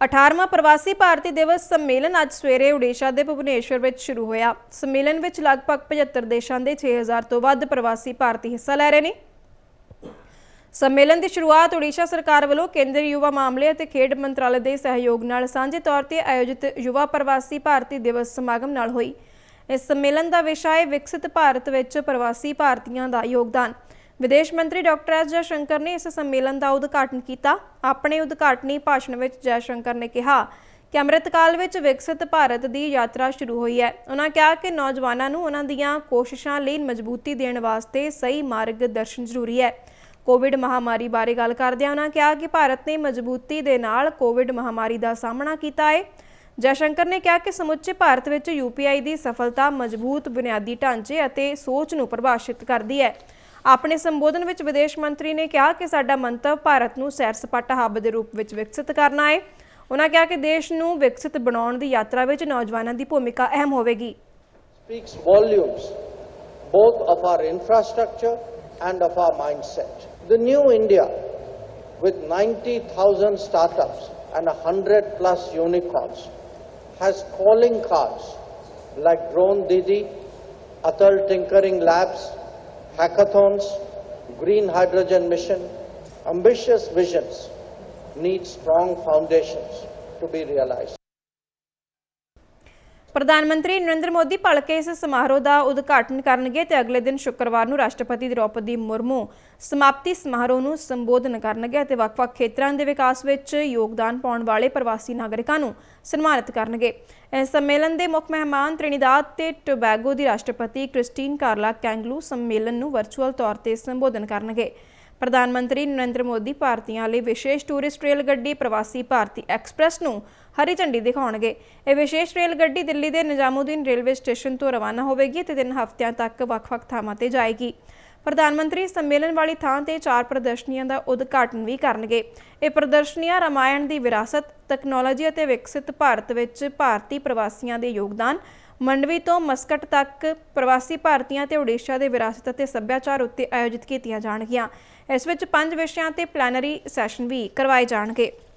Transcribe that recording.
18ਵਾਂ ਪ੍ਰਵਾਸੀ ਭਾਰਤੀ ਦਿਵਸ ਸੰਮੇਲਨ ਅੱਜ ਸਵੇਰੇ ਓਡੀਸ਼ਾ ਦੇ ਭੁਵਨੇਸ਼ਵਰ ਵਿੱਚ ਸ਼ੁਰੂ ਹੋਇਆ। ਸੰਮੇਲਨ ਵਿੱਚ ਲਗਭਗ 75 ਦੇਸ਼ਾਂ ਦੇ 6000 ਤੋਂ ਵੱਧ ਪ੍ਰਵਾਸੀ ਭਾਰਤੀ ਹਿੱਸਾ ਲੈ ਰਹੇ ਨੇ। ਸੰਮੇਲਨ ਦੀ ਸ਼ੁਰੂਆਤ ਓਡੀਸ਼ਾ ਸਰਕਾਰ ਵੱਲੋਂ ਕੇਂਦਰੀ ਯੁਵਾ ਮਾਮਲੇ ਅਤੇ ਖੇਡ ਮੰਤਰਾਲੇ ਦੇ ਸਹਿਯੋਗ ਨਾਲ ਸਾਂਝੇ ਤੌਰ ਤੇ ਆਯੋਜਿਤ ਯੁਵਾ ਪ੍ਰਵਾਸੀ ਭਾਰਤੀ ਦਿਵਸ ਸਮਾਗਮ ਨਾਲ ਹੋਈ। ਇਸ ਸੰਮੇਲਨ ਦਾ ਵਿਸ਼ਾ ਹੈ ਵਿਕਸਿਤ ਭਾਰਤ ਵਿੱਚ ਪ੍ਰਵਾਸੀ ਭਾਰਤੀਆਂ ਦਾ ਯੋਗਦਾਨ। ਵਿਦੇਸ਼ ਮੰਤਰੀ ਡਾਕਟਰ ਐਸ ਜੈਸ਼ੰਕਰ ਨੇ ਇਸ ਸੰਮੇਲਨ ਦਾ ਉਦਘਾਟਨ ਕੀਤਾ। ਆਪਣੇ ਉਦਘਾਟਨੀ ਭਾਸ਼ਣ ਵਿੱਚ ਜੈਸ਼ੰਕਰ ਨੇ ਕਿਹਾ ਕਿ ਅੰਮ੍ਰਿਤਕਾਲ ਵਿੱਚ ਵਿਕਸਿਤ ਭਾਰਤ ਦੀ ਯਾਤਰਾ ਸ਼ੁਰੂ ਹੋਈ ਹੈ। ਉਹਨਾਂ ਕਿਹਾ ਕਿ ਨੌਜਵਾਨਾਂ ਨੂੰ ਉਹਨਾਂ ਦੀਆਂ ਕੋਸ਼ਿਸ਼ਾਂ ਲਈ ਮਜ਼ਬੂਤੀ ਦੇਣ ਵਾਸਤੇ ਸਹੀ ਮਾਰਗ ਦਰਸ਼ਨ ਜ਼ਰੂਰੀ ਹੈ। ਕੋਵਿਡ ਮਹਾਮਾਰੀ ਬਾਰੇ ਗੱਲ ਕਰਦਿਆਂ ਉਹਨਾਂ ਕਿਹਾ ਕਿ ਭਾਰਤ ਨੇ ਮਜ਼ਬੂਤੀ ਦੇ ਨਾਲ ਕੋਵਿਡ ਮਹਾਮਾਰੀ ਦਾ ਸਾਹਮਣਾ ਕੀਤਾ ਹੈ। ਜੈਸ਼ੰਕਰ ਨੇ ਕਿਹਾ ਕਿ ਸਮੁੱਚੇ ਭਾਰਤ ਵਿੱਚ ਯੂਪੀਆਈ ਦੀ ਸਫਲਤਾ ਮਜ਼ਬੂਤ ਬੁਨਿਆਦੀ ਢਾਂਚੇ ਅਤੇ ਸੋਚ ਨੂੰ ਪਰਿਭਾਸ਼ਿਤ ਕਰਦੀ ਹੈ। ਆਪਣੇ ਸੰਬੋਧਨ ਵਿੱਚ ਵਿਦੇਸ਼ ਮੰਤਰੀ ਨੇ ਕਿਹਾ ਕਿ ਸਾਡਾ ਮੰਤਵ ਭਾਰਤ ਨੂੰ ਸੈਰ ਸਪਾਟਾ ਹੱਬ ਦੇ ਰੂਪ ਵਿੱਚ ਵਿਕਸਿਤ ਕਰਨਾ ਹੈ ਉਹਨਾਂ ਕਿਹਾ ਕਿ ਦੇਸ਼ ਨੂੰ ਵਿਕਸਿਤ ਬਣਾਉਣ ਦੀ ਯਾਤਰਾ ਵਿੱਚ ਨੌਜਵਾਨਾਂ ਦੀ ਭੂਮਿਕਾ ਅਹਿਮ ਹੋਵੇਗੀ speaks volumes both of our infrastructure and of our mindset. The new India, with 90,000 startups and 100 plus unicorns, has calling cards like Drone Didi, Atal Tinkering Labs, hackathons, green hydrogen mission. Ambitious visions need strong foundations to be realized. ਪ੍ਰਧਾਨ ਮੰਤਰੀ ਨਰਿੰਦਰ ਮੋਦੀ ਭਲਕੇ ਇਸ ਸਮਾਰੋਹ ਦਾ ਉਦਘਾਟਨ ਕਰਨਗੇ ਤੇ ਅਗਲੇ ਦਿਨ ਸ਼ੁੱਕਰਵਾਰ ਨੂੰ ਰਾਸ਼ਟਰਪਤੀ ਦ੍ਰੋਪਦੀ ਮੁਰਮੂ ਸਮਾਪਤੀ ਸਮਾਰੋਹ ਨੂੰ ਸੰਬੋਧਨ ਕਰਨਗੇ ਅਤੇ ਵੱਖ-ਵੱਖ ਖੇਤਰਾਂ ਦੇ ਵਿਕਾਸ ਵਿੱਚ ਯੋਗਦਾਨ ਪਾਉਣ ਵਾਲੇ ਪ੍ਰਵਾਸੀ ਨਾਗਰਿਕਾਂ ਨੂੰ ਸਨਮਾਨਿਤ ਕਰਨਗੇ। ਇਸ ਸੰਮੇਲਨ ਦੇ ਮੁੱਖ ਮਹਿਮਾਨ ਤ੍ਰਿਨੀਦਾਦ ਤੇ ਟੋਬੈਗੋ ਦੀ ਰਾਸ਼ਟਰਪਤੀ ਕ੍ਰਿਸਟੀਨ ਕਾਰਲਾ ਕੈਂਗਲੂ ਸੰਮੇਲਨ ਨੂੰ ਵਰਚੁਅਲ ਤੌਰ ਤੇ ਸੰਬੋਧਨ ਕਰਨਗੇ। ਪ੍ਰਧਾਨ ਮੰਤਰੀ ਨਰਿੰਦਰ ਮੋਦੀ ਭਾਰਤੀਆਂ ਲਈ ਵਿਸ਼ੇਸ਼ ਟੂਰਿਸਟ ਰੇਲ ਗੱਡੀ ਪ੍ਰਵਾਸੀ ਭਾਰਤੀ ਐਕਸਪ੍ਰੈਸ ਨੂੰ ਹਰੀ ਝੰਡੀ ਦਿਖਾਉਣਗੇ। ਇਹ ਵਿਸ਼ੇਸ਼ ਰੇਲ ਗੱਡੀ ਦਿੱਲੀ ਦੇ ਨਿਜ਼ਾਮੂਦੀਨ ਰੇਲਵੇ ਸਟੇਸ਼ਨ ਤੋਂ ਰਵਾਨਾ ਹੋਵੇਗੀ ਤੇ ਤਿੰਨ ਹਫ਼ਤਿਆਂ ਤੱਕ ਵੱਖ-ਵੱਖ ਥਾਵਾਂ ਤੇ ਜਾਏਗੀ। ਪ੍ਰਧਾਨ ਮੰਤਰੀ ਸੰਮੇਲਨ ਵਾਲੀ ਥਾਂ ਤੇ ਚਾਰ ਪ੍ਰਦਰਸ਼ਨੀਆਂ ਦਾ ਉਦਘਾਟਨ ਵੀ ਕਰਨਗੇ। ਇਹ ਪ੍ਰਦਰਸ਼ਨੀਆਂ ਰਾਮਾਇਣ ਦੀ ਵਿਰਾਸਤ, ਤਕਨਾਲੋਜੀ ਅਤੇ ਵਿਕਸਿਤ ਭਾਰਤ ਵਿੱਚ ਭਾਰਤੀ ਪ੍ਰਵਾਸੀਆਂ ਦੇ ਯੋਗਦਾਨ, ਮੰਡਵੀ ਤੋਂ ਮਸਕਟ ਤੱਕ ਪ੍ਰਵਾਸੀ ਭਾਰਤੀਆਂ ਤੇ ਓਡੀਸ਼ਾ ਦੇ ਵਿਰਾਸਤ ਅਤੇ ਸੱਭਿਆਚਾਰ ਉੱਤੇ ਆਯੋਜਿਤ ਕੀਤੀਆਂ ਜਾਣਗੀਆਂ। ਇਸ ਵਿੱਚ ਪੰਜ ਵਿਸ਼ਿਆਂ ਤੇ ਪਲੈਨਰੀ ਸੈਸ਼ਨ ਵੀ ਕਰਵਾਏ ਜਾਣਗੇ।